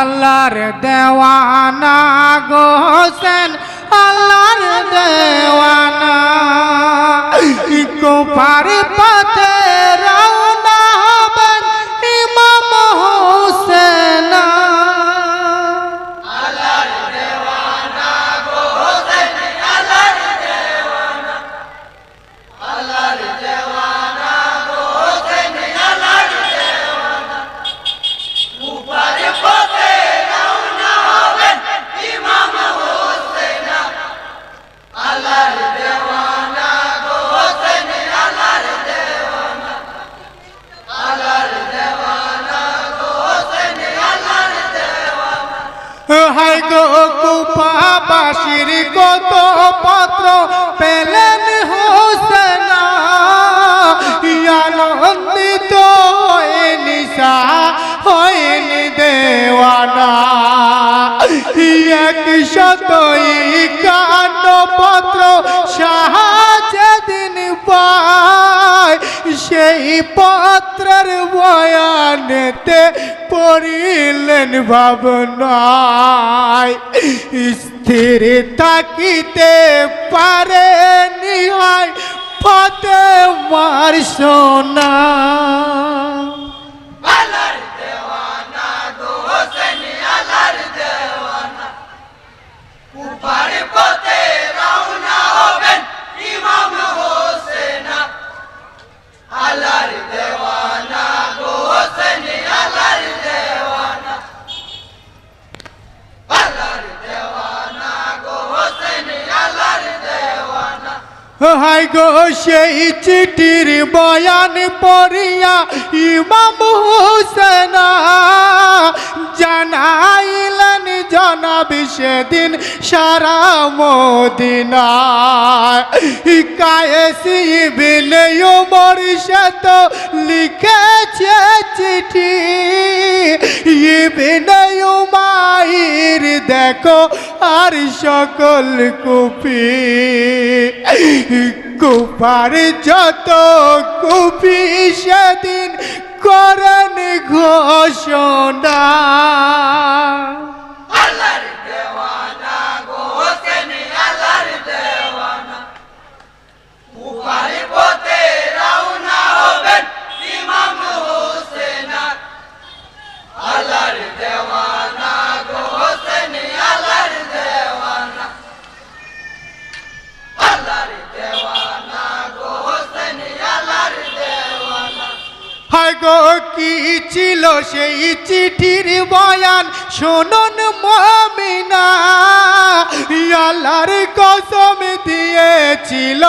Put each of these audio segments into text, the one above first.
আল্লাহর দেওয়ানা গো হোসেন আল্লাহর দেওয়ানা। কুফার পথে হাই গো কুপাবাসীর কত পত্র পেলেন হোসেন। আনন্দিত নিশা হয়নি দেওয়ানা। এক শতই কান্ন পত্র সাহায্য দিন পায়, সেই পত্রের বয়ানেতে পড়িলেন ভাবনায়। স্থির থাকিতে পারে নিহায় পথে মার সোনা। হাই গো সেই চিঠির বয়ান পড়িয়া ইমাম হোসেনা জানাইলেন জনাবি সেদিন সারা মদিনা লিখেছে চিঠি। ইবিনে উমাইর, দেখো আর সকল কুপি কুপার যত কুপি সেদিন করেন ঘোষণা। গো, কি ছিল সেই চিঠির বয়ান? শুনুন মমিনা আল্লাহর কসম দিয়েছিল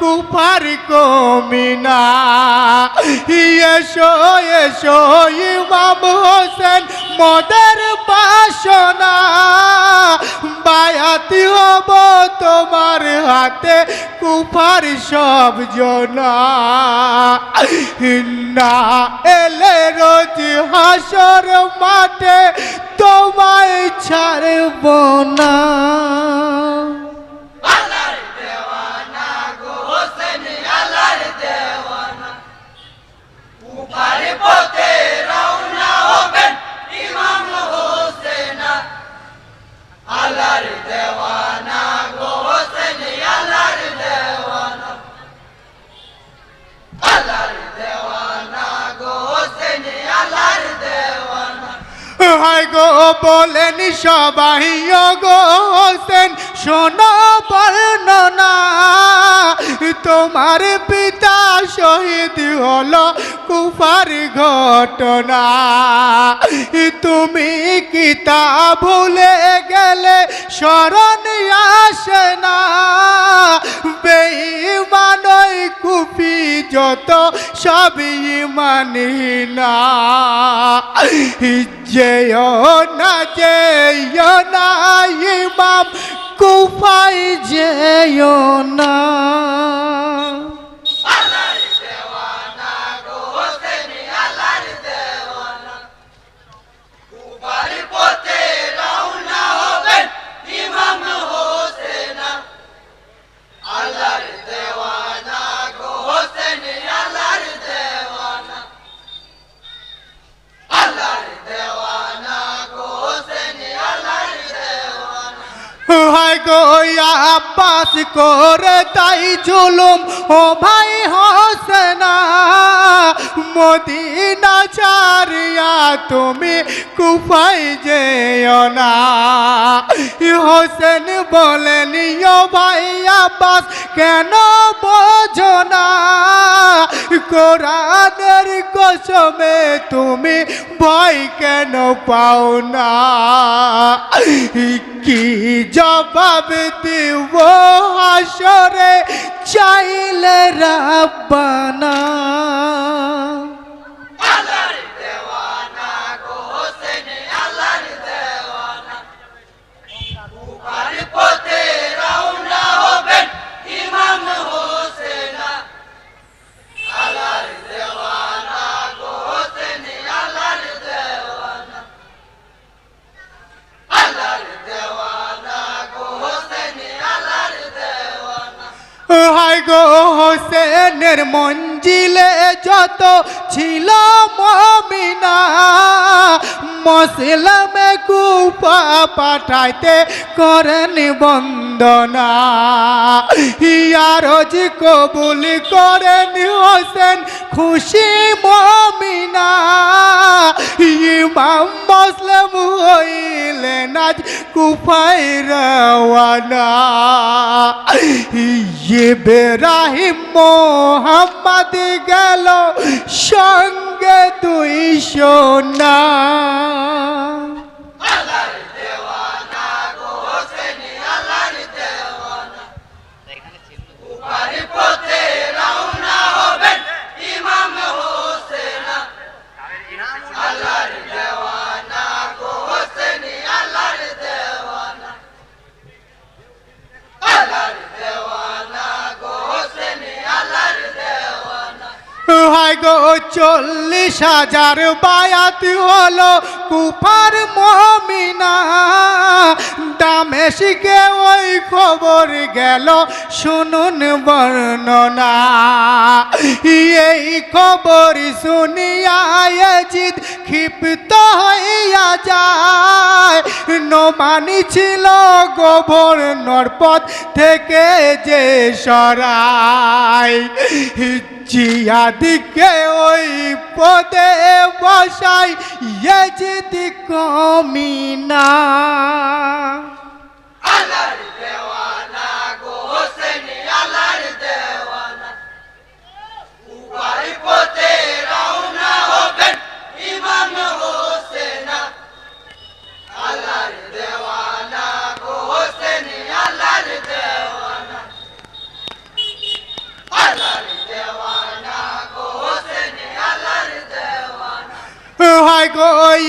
কুফার কমিনা। এসো এসো, ইমাম হোসেন, মদের বাসনা, বায়াতি হব হাতে কুফার সব জনা। এলে রোজ হাসর মাঠে তোমায় ছাড়ব না। বলেন সবাই ও গো হোসেন, শোনো বর্ণনা। তোমার পিতা শহীদ হলো কুফার ঘটনা। তুমি কি তা ভুলে গেলে, স্মরণ আসে না। কুফি যত সবই মানি না। যেও না যেও না ইমাম কুফাই যেও না। গো আব্বাস করে তাই জুলুম? ও ভাই হোসেনা, মদিনা চারিয়া তুমি কুফাই যেও না। হোসেন বলেন ভাই আব্বাস কেন বোঝো না? কোরআনের কসমে তুমি ভয় কেন পাও না? কি জবাব দিব হাসরে চাইলে রাব্বানা? হাই গো হোসেনের মঞ্জিলে যত ছিল মমিনা, মসলামে কুপা পাঠাইতে করেন বন্দনা। ইয়ারজ কবুল করেন হোসেন খুশি মমিনা হইলেন কুফাই রওয়ানা। ইব্রাহিম মোহাম্মদ গেল সঙ্গে দুই সোনা। গো চল্লিশ হাজার বায়াত হলো কুফার মমিনা দামে শিখে ওই খবর গেল, শুনুন বর্ণনা। এই খবর শুনিয়া জিদ ক্ষিপ্ত হইয়া যায়। নোমানি ছিল গোবর্ণর পথ থেকে যে সরাই জিয়াদিকে ওই পদে বসাই যদি কমিনা। হাই গো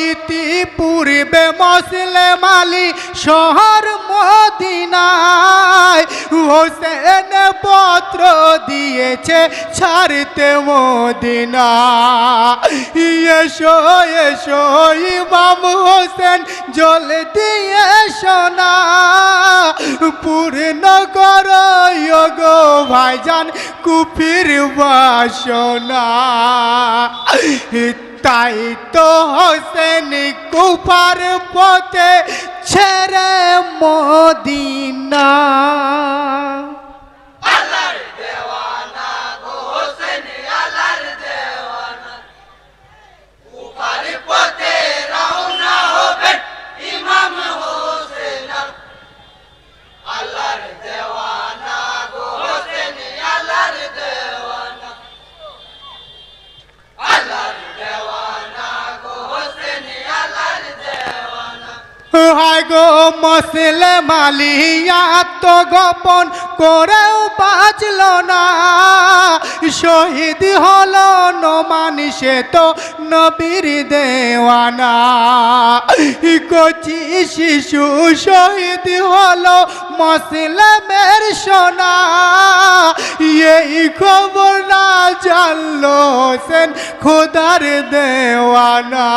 ইতি পূর্বে মুসলিম আলী শহর মদিনায় হোসেন পত্র দিয়েছে ছাড়তে মদিনা। এসো এসো, ইমাম হোসেন, জল দিয়ে সোনা পূর্ণ কর গো ভাইজান, কুফির বাসনা। তাই তো হোসেন কুফার পথে ছেড়ে মদিনা। গো মসলে মালিয়া, তো গোপন করেও বাঁচল না। শহীদ হল নোমান, সে তো নবীর দেওয়ানা। কচি শিশু শহীদ হল হলো মসলমের সোনা। এই খবর না জানলো সেন খোদার দেওয়ানা।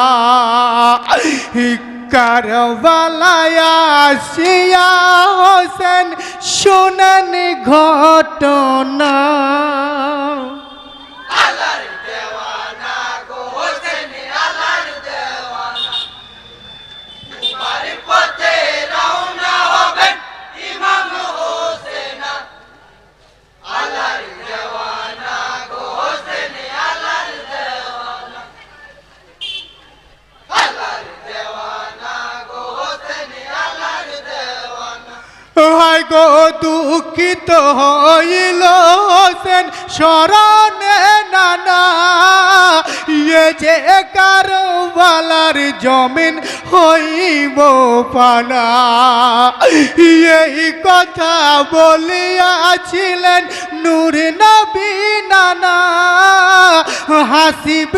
কারবালায় আসিয়া হোসেন শুনেন ঘটনা। গো দুঃখিত হইল সেন স্মরণে নানা। ইয়ে যে কারবালার জমিন হইব পানা। এই কথা বলিয়াছিলেন নূর নবী নানা। হাসিব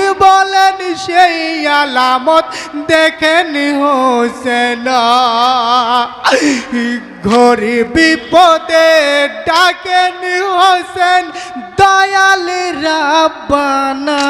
সেই আলামত দেখেন হোসেন। ঘরে বিপদে ডাকেন হোসেন দয়াল রাব্বানা।